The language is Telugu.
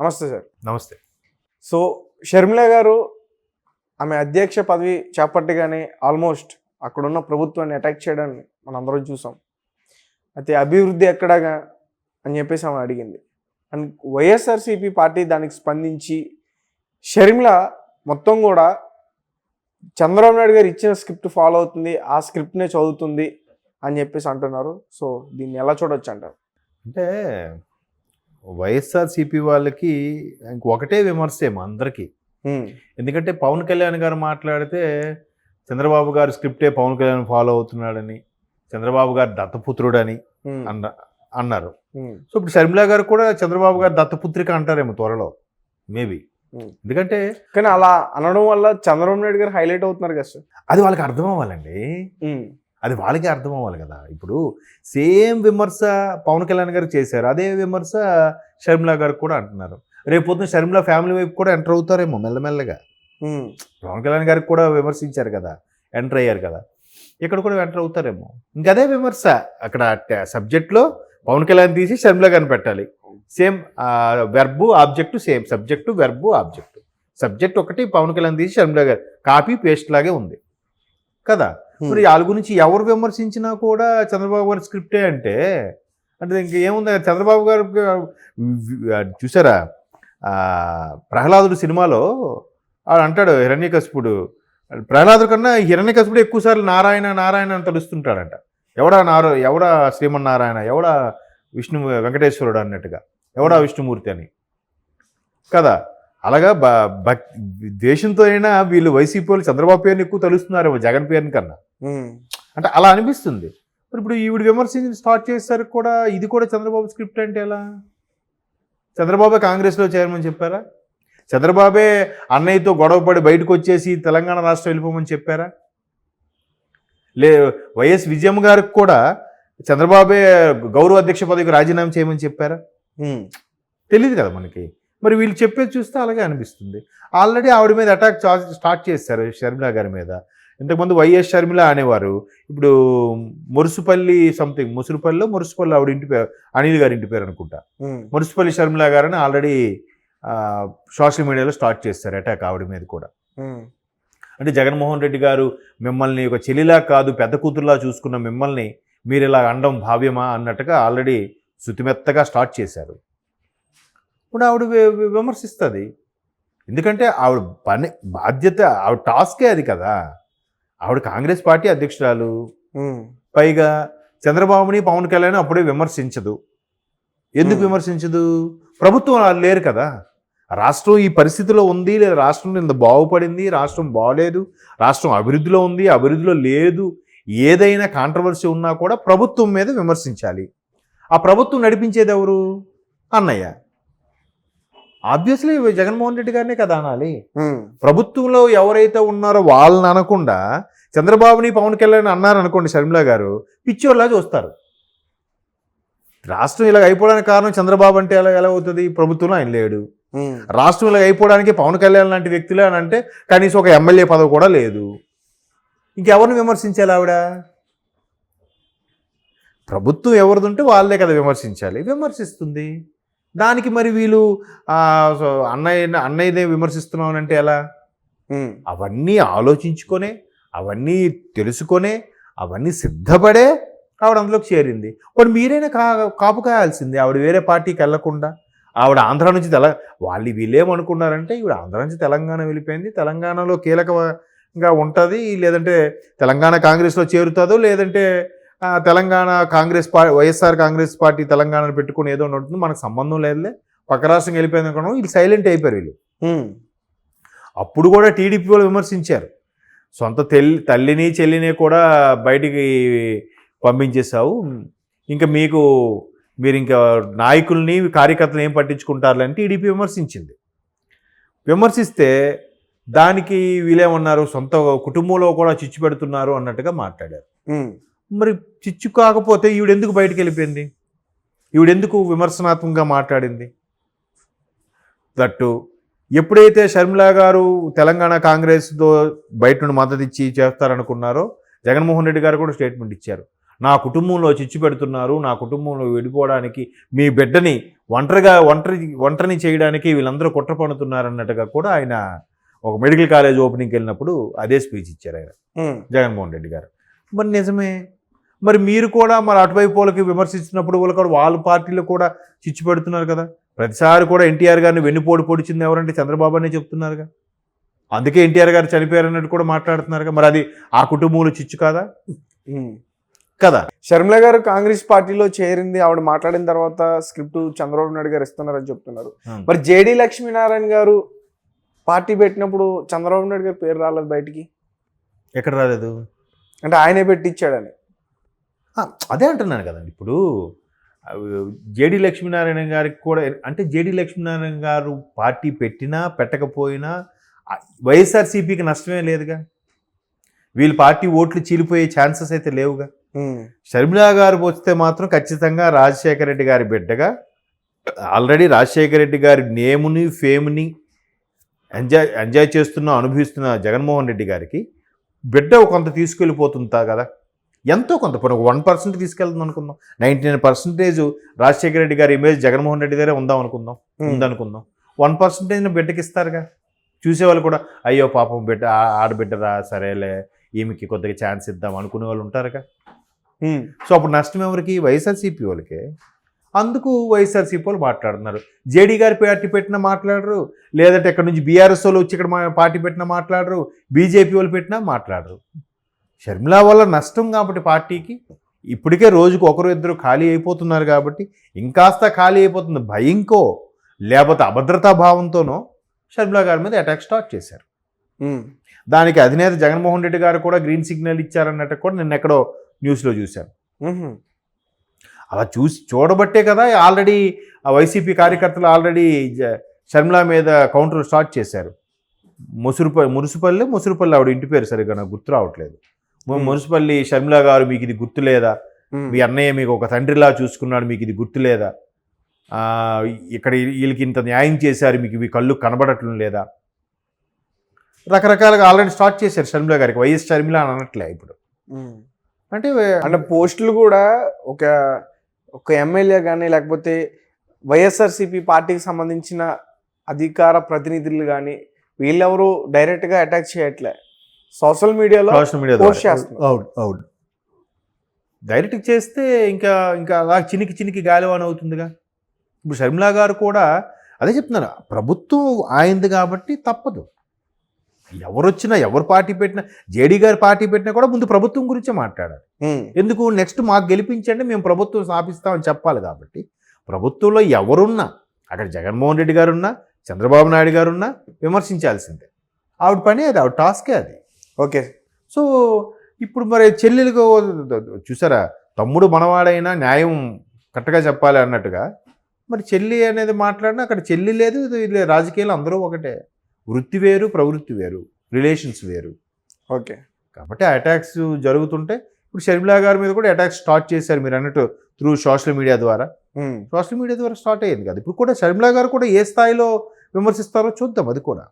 నమస్తే సార్. నమస్తే. సో షర్మిల గారు ఆమె అధ్యక్ష పదవి చేపట్టగానే ఆల్మోస్ట్ అక్కడున్న ప్రభుత్వాన్ని అటాక్ చేయడాన్ని మనం అందరం చూసాం. అయితే అభివృద్ధి ఎక్కడగా అని చెప్పేసి ఆమె అడిగింది. అండ్ వైఎస్ఆర్సీపీ పార్టీ దానికి స్పందించి షర్మిల మొత్తం కూడా చంద్రబాబు నాయుడు గారు ఇచ్చిన స్క్రిప్ట్ ఫాలో అవుతుంది ఆ స్క్రిప్ట్నే చదువుతుంది అని చెప్పేసి అంటున్నారు. సో దీన్ని ఎలా చూడొచ్చు అంటారు? అంటే వైఎస్ఆర్సీపీ వాళ్ళకి ఒకటే విమర్శేమో అందరికీ. ఎందుకంటే పవన్ కళ్యాణ్ గారు మాట్లాడితే చంద్రబాబు గారు స్క్రిప్టే పవన్ కళ్యాణ్ ఫాలో అవుతున్నాడని చంద్రబాబు గారు దత్తపుత్రుడని అన్న అన్నారు. సో ఇప్పుడు షర్మిల గారు కూడా చంద్రబాబు గారు దత్తపుత్రిక అంటారేమో త్వరలో మేబీ. ఎందుకంటే కానీ అలా అనడం వల్ల చంద్రబాబు నాయుడు గారు హైలైట్ అవుతున్నారు కదా సార్. అది వాళ్ళకి అర్థం అవ్వాలండి. అది వాళ్ళకి అర్థం అవ్వాలి కదా. ఇప్పుడు సేమ్ విమర్శ పవన్ కళ్యాణ్ గారు చేశారు అదే విమర్శ షర్మిల గారు కూడా అంటున్నారు. రేపు పొద్దున షర్మిల ఫ్యామిలీ వైపు కూడా ఎంటర్ అవుతారేమో మెల్లమెల్లగా. పవన్ కళ్యాణ్ గారికి కూడా విమర్శించారు కదా ఎంటర్ అయ్యారు కదా ఇక్కడ కూడా ఎంటర్ అవుతారేమో. ఇంకదే విమర్శ అక్కడ సబ్జెక్ట్లో పవన్ కళ్యాణ్ తీసి షర్మిల గారిని పెట్టాలి. Same verb object same subject verb object subject ఒకటి పవన్ కళ్యాణ్ తీసి షర్మిల గారు కాపీ పేస్ట్ లాగే ఉంది. కదా? మరి వాళ్ళ గురించి ఎవరు విమర్శించినా కూడా చంద్రబాబు గారి స్క్రిప్టే అంటే అంటే ఇంక ఏముంది? చంద్రబాబు గారు చూసారా? ప్రహ్లాదుడు సినిమాలో వాడు అంటాడు హిరణ్యకశిపుడు ప్రహ్లాదుడు కన్నా హిరణ్యకశిపుడు ఎక్కువసార్లు నారాయణ నారాయణ అని తలుస్తుంటాడంట. ఎవడా నార ఎవడా శ్రీమన్నారాయణ ఎవడా విష్ణు వెంకటేశ్వరుడు అన్నట్టుగా ఎవడా విష్ణుమూర్తి అని. కదా? అలాగా భక్ ద్వేషంతో అయినా వీళ్ళు వైసీపీ వాళ్ళు చంద్రబాబు పేరుని ఎక్కువ తలుస్తున్నారేమో జగన్ పేరుని కన్నా. అంటే అలా అనిపిస్తుంది. మరి ఇప్పుడు ఈవిడ విమర్శించి స్టార్ట్ చేసేసరికి కూడా ఇది కూడా చంద్రబాబు స్క్రిప్ట్ అంటే ఎలా? చంద్రబాబే కాంగ్రెస్లో చేరమని చెప్పారా? చంద్రబాబే అన్నయ్యతో గొడవపడి బయటకు వచ్చేసి తెలంగాణ రాష్ట్రం వెళ్ళిపోమని చెప్పారా? లే వైఎస్ విజయమ్మ గారికి కూడా చంద్రబాబే గౌరవ అధ్యక్ష పదవికి రాజీనామా చేయమని చెప్పారా? తెలియదు కదా మనకి. మరి వీళ్ళు చెప్పేది చూస్తే అలాగే అనిపిస్తుంది. ఆల్రెడీ ఆవిడ మీద అటాక్ స్టార్ట్ చేశారు షర్మిల గారి మీద. ఇంతకుముందు వైఎస్ షర్మిల అనేవారు. ఇప్పుడు మురుసుపల్లి సంథింగ్ ముసురుపల్లిలో మురుసుపల్లి ఆవిడ ఇంటి పేరు అనిల్ గారి ఇంటి పేరు అనుకుంటా. మురుసుపల్లి షర్మిల గారని ఆల్రెడీ సోషల్ మీడియాలో స్టార్ట్ చేస్తారు అటాక్ ఆవిడ మీద కూడా. అంటే జగన్మోహన్ రెడ్డి గారు మిమ్మల్ని ఒక చెల్లిలా కాదు పెద్ద కూతురులా చూసుకున్న మిమ్మల్ని మీరు ఇలా అండం భావ్యమా అన్నట్టుగా ఆల్రెడీ శుతిమెత్తగా స్టార్ట్ చేశారు. ఇప్పుడు ఆవిడ విమర్శిస్తుంది. ఎందుకంటే ఆవిడ పని బాధ్యత ఆవిడ టాస్కే అది కదా. ఆవిడ కాంగ్రెస్ పార్టీ అధ్యక్షురాలు. పైగా చంద్రబాబుని పవన్ కళ్యాణ్ అప్పుడే విమర్శించదు. ఎందుకు. విమర్శించదు? ప్రభుత్వం వాళ్ళు లేరు కదా. రాష్ట్రం ఈ పరిస్థితిలో ఉంది లేదా రాష్ట్రం ఇంత బాగుపడింది రాష్ట్రం బాగలేదు రాష్ట్రం అభివృద్ధిలో ఉంది అభివృద్ధిలో లేదు ఏదైనా కాంట్రవర్సీ ఉన్నా కూడా ప్రభుత్వం మీద విమర్శించాలి. ఆ ప్రభుత్వం నడిపించేది ఎవరు? అన్నయ్య. ఆబ్వియస్లీ జగన్మోహన్ రెడ్డి గారినే కదా అనాలి. ప్రభుత్వంలో ఎవరైతే ఉన్నారో వాళ్ళని అనకుండా చంద్రబాబుని పవన్ కళ్యాణ్ అన్నారు అనుకోండి షర్మిల గారు పిచ్చోళ్ళలా చూస్తారు. రాష్ట్రం ఇలా అయిపోవడానికి కారణం చంద్రబాబు అంటే ఎలా ఎలా అవుతుంది? ప్రభుత్వంలో ఆయన లేడు. రాష్ట్రం ఇలా అయిపోవడానికి పవన్ కళ్యాణ్ లాంటి వ్యక్తులే అని అంటే కనీసం ఒక ఎమ్మెల్యే పదవి కూడా లేదు. ఇంకెవరిని విమర్శించాలి ఆవిడ? ప్రభుత్వం ఎవరిదుంటే వాళ్ళే కదా విమర్శించాలి. విమర్శిస్తుంది. దానికి మరి వీళ్ళు అన్నయ్య అన్నయ్యనే విమర్శిస్తున్నాం అంటే ఎలా? అవన్నీ ఆలోచించుకొనే అవన్నీ తెలుసుకొనే అవన్నీ సిద్ధపడే ఆవిడ అందులోకి చేరింది. వాడు మీరైనా కా కాపు కాయాల్సిందే. ఆవిడ వేరే పార్టీకి వెళ్ళకుండా ఆవిడ ఆంధ్ర నుంచి తెల వాళ్ళు వీళ్ళేమనుకున్నారంటే ఈవిడ ఆంధ్ర నుంచి తెలంగాణ వెళ్ళిపోయింది. తెలంగాణలో కీలకంగా ఉంటుంది. లేదంటే తెలంగాణ కాంగ్రెస్లో చేరుతుందో లేదంటే Telangana Congress party YSR Congress party తెలంగాణను పెట్టుకుని ఏదో ఉంటుంది. మనకు సంబంధం లేదులే. పక్క రాష్ట్రం వెళ్ళిపోయింది అనుకున్నాం. వీళ్ళు సైలెంట్ అయిపోయారు వీళ్ళు. అప్పుడు కూడా టీడీపీ వాళ్ళు విమర్శించారు. సొంత తెల్లి తల్లిని చెల్లిని కూడా బయటికి పంపించేశావు. ఇంకా మీకు మీరు ఇంకా నాయకుల్ని కార్యకర్తలు ఏం పట్టించుకుంటారులే అని టీడీపీ విమర్శించింది. విమర్శిస్తే దానికి వీళ్ళేమన్నారు? సొంత కుటుంబంలో కూడా చిచ్చు పెడుతున్నారు అన్నట్టుగా మాట్లాడారు. మరి చిచ్చు కాకపోతే ఈవిడెందుకు బయటికి వెళ్ళిపోయింది ఈవిడెందుకు విమర్శనాత్మకంగా మాట్లాడింది? దట్టు ఎప్పుడైతే షర్మిల గారు తెలంగాణ కాంగ్రెస్తో బయట నుండి మద్దతు ఇచ్చి చేస్తారనుకున్నారో జగన్మోహన్ రెడ్డి గారు కూడా స్టేట్మెంట్ ఇచ్చారు. నా కుటుంబంలో చిచ్చు పెడుతున్నారు నా కుటుంబంలో విడిపోవడానికి మీ బిడ్డని ఒంటరిగా ఒంటరి ఒంటరిని చేయడానికి వీళ్ళందరూ కుట్ర పన్నుతున్నారన్నట్టుగా కూడా ఆయన ఒక మెడికల్ కాలేజ్ ఓపెనింగ్కి వెళ్ళినప్పుడు అదే స్పీచ్ ఇచ్చారు ఆయన. జగన్మోహన్ రెడ్డి గారు. మరి నిజమే. మరి మీరు కూడా మరి అటువైపు వాళ్ళకి విమర్శించినప్పుడు వాళ్ళు కూడా వాళ్ళ పార్టీలో కూడా చిచ్చు పెడుతున్నారు కదా? ప్రతిసారి కూడా ఎన్టీఆర్ గారిని వెన్నుపోటు పొడిచింది ఎవరంటే చంద్రబాబు అనే చెప్తున్నారుగా. అందుకే ఎన్టీఆర్ గారు చనిపోయారు అన్నట్టు కూడా మాట్లాడుతున్నారుగా. మరి అది ఆ కుటుంబంలో చిచ్చు కాదా. కదా? షర్మిల గారు కాంగ్రెస్ పార్టీలో చేరింది ఆవిడ మాట్లాడిన తర్వాత స్క్రిప్ట్ చంద్రబాబు నాయుడు గారు ఇస్తున్నారని చెప్తున్నారు. మరి జేడి లక్ష్మీనారాయణ గారు పార్టీ పెట్టినప్పుడు చంద్రబాబు నాయుడు గారి పేరు రాలేదు బయటికి? ఎక్కడ రాలేదు? అంటే ఆయనే పెట్టించాడని. అదే అంటున్నాను కదండి ఇప్పుడు జేడి లక్ష్మీనారాయణ గారికి కూడా అంటే జేడి లక్ష్మీనారాయణ గారు పార్టీ పెట్టినా పెట్టకపోయినా వైఎస్ఆర్సీపీకి నష్టమే లేదుగా. వీళ్ళ పార్టీ ఓట్లు చీలిపోయే ఛాన్సెస్ అయితే లేవుగా. షర్మిలా గారు వస్తే మాత్రం ఖచ్చితంగా రాజశేఖర రెడ్డి గారి బిడ్డగా ఆల్రెడీ రాజశేఖర రెడ్డి గారి నేముని ఫేమ్ని ఎంజాయ్ ఎంజాయ్ చేస్తున్న అనుభవిస్తున్న జగన్మోహన్ రెడ్డి గారికి బిడ్డ కొంత తీసుకెళ్ళిపోతుందా కదా. ఎంతో కొంత పోనీ ఒక వన్ పర్సెంట్ తీసుకెళ్తుంది అనుకుందాం. Ninety nine percentage Rajasekhara Reddy గారి ఇమేజ్ జగన్మోహన్ రెడ్డి దగ్గరే ఉందాం అనుకుందాం. ఉందనుకుందాం. వన్ పర్సెంటేజ్ బిడ్డకి ఇస్తారుగా. చూసేవాళ్ళు కూడా అయ్యో పాపం బిడ్డ ఆడబిడ్డరా సరేలే ఈమెకి కొద్దిగా ఛాన్స్ ఇద్దాం అనుకునే వాళ్ళు ఉంటారుగా. సో అప్పుడు నష్టం ఎవరికి? వైఎస్ఆర్సీపీ వాళ్ళకి. అందుకు వైఎస్ఆర్సీపీ వాళ్ళు మాట్లాడుతున్నారు. జేడీ గారి పార్టీ పెట్టినా మాట్లాడరు. లేదంటే ఇక్కడ నుంచి బీఆర్ఎస్ వాళ్ళు వచ్చి ఇక్కడ పార్టీ పెట్టినా మాట్లాడరు. బీజేపీ వాళ్ళు పెట్టినా మాట్లాడరు. షర్మిల వల్ల నష్టం కాబట్టి పార్టీకి ఇప్పటికే రోజుకు ఒకరు ఇద్దరు ఖాళీ అయిపోతున్నారు కాబట్టి ఇంకాస్త ఖాళీ అయిపోతుంది. భయంకో లేకపోతే అభద్రతా భావంతోనో షర్మిల గారి మీద అటాక్ స్టార్ట్ చేశారు. దానికి అధినేత జగన్మోహన్ రెడ్డి గారు కూడా గ్రీన్ సిగ్నల్ ఇచ్చారన్నట్టు కూడా నిన్న ఎక్కడో న్యూస్లో చూశాను అలా చూసి చూడబట్టే కదా ఆల్రెడీ ఆ వైసీపీ కార్యకర్తలు ఆల్రెడీ షర్మిల మీద కౌంటర్ స్టార్ట్ చేశారు. ముసురుపల్లి మురుసుపల్లి ముసురుపల్లి ఆవిడ ఇంటి పేరు సరిగ్గా నాకు గుర్తు రావట్లేదు. ము-. మురుసుపల్లి షర్మిల గారు మీకు ఇది గుర్తు లేదా ఉమ్, మీ అన్నయ్య మీకు ఒక తండ్రిలా చూసుకున్నాడు మీకు ఇది గుర్తు లేదా ఆ, ఇక్కడ వీళ్ళకి ఇంత న్యాయం చేశారు మీకు ఇవి కళ్ళు కనబడటం లేదా? రకరకాలుగా ఆల్రెడీ స్టార్ట్ చేశారు షర్మిల గారికి వైఎస్ షర్మిల అని అనట్లే ఇప్పుడు. అంటే అంటే పోస్టులు కూడా ఒక ఒక ఎమ్మెల్యే కానీ లేకపోతే వైఎస్ఆర్సీపీ పార్టీకి సంబంధించిన అధికార ప్రతినిధులు కానీ వీళ్ళెవరు డైరెక్ట్గా అటాక్ చేయట్లే. సోషల్ మీడియాలో సోషల్ మీడియా అవును అవును. డైరెక్ట్ చేస్తే ఇంకా ఇంకా అలా చినికి చినికి గాలివాన అవుతుందిగా. ఇప్పుడు షర్మిలా గారు కూడా అదే చెప్తున్నారు. ప్రభుత్వం ఆయింది కాబట్టి తప్పదు. ఎవరు వచ్చినా ఎవరు పార్టీ పెట్టినా జేడీ గారు పార్టీ పెట్టినా కూడా ముందు ప్రభుత్వం గురించే మాట్లాడాలి. ఎందుకు? నెక్స్ట్ మాకు గెలిపించండి మేము ప్రభుత్వం స్థాపిస్తామని చెప్పాలి కాబట్టి. ప్రభుత్వంలో ఎవరున్నా అక్కడ జగన్మోహన్ రెడ్డి గారు ఉన్నా చంద్రబాబు నాయుడు గారు ఉన్నా విమర్శించాల్సిందే. ఆవిడ పని అది ఆవిడ టాస్కే అది. ఓకే. సో ఇప్పుడు మరి చెల్లెలకు చూసారా? తమ్ముడు మనవాడైనా న్యాయం కరెక్ట్గా చెప్పాలి అన్నట్టుగా మరి చెల్లి అనేది మాట్లాడినా అక్కడ చెల్లి లేదు. రాజకీయాలు అందరూ ఒకటే. వృత్తి వేరు ప్రవృత్తి వేరు రిలేషన్స్ వేరు. ఓకే. కాబట్టి అటాక్స్ జరుగుతుంటే ఇప్పుడు షర్మిలా గారి మీద కూడా అటాక్స్ స్టార్ట్ చేశారు మీరు అన్నట్టు త్రూ సోషల్ మీడియా ద్వారా. సోషల్ మీడియా ద్వారా స్టార్ట్ అయ్యింది కదా. ఇప్పుడు కూడా షర్మిలా గారు కూడా ఏ స్థాయిలో విమర్శిస్తారో చూద్దాం అది కూడా.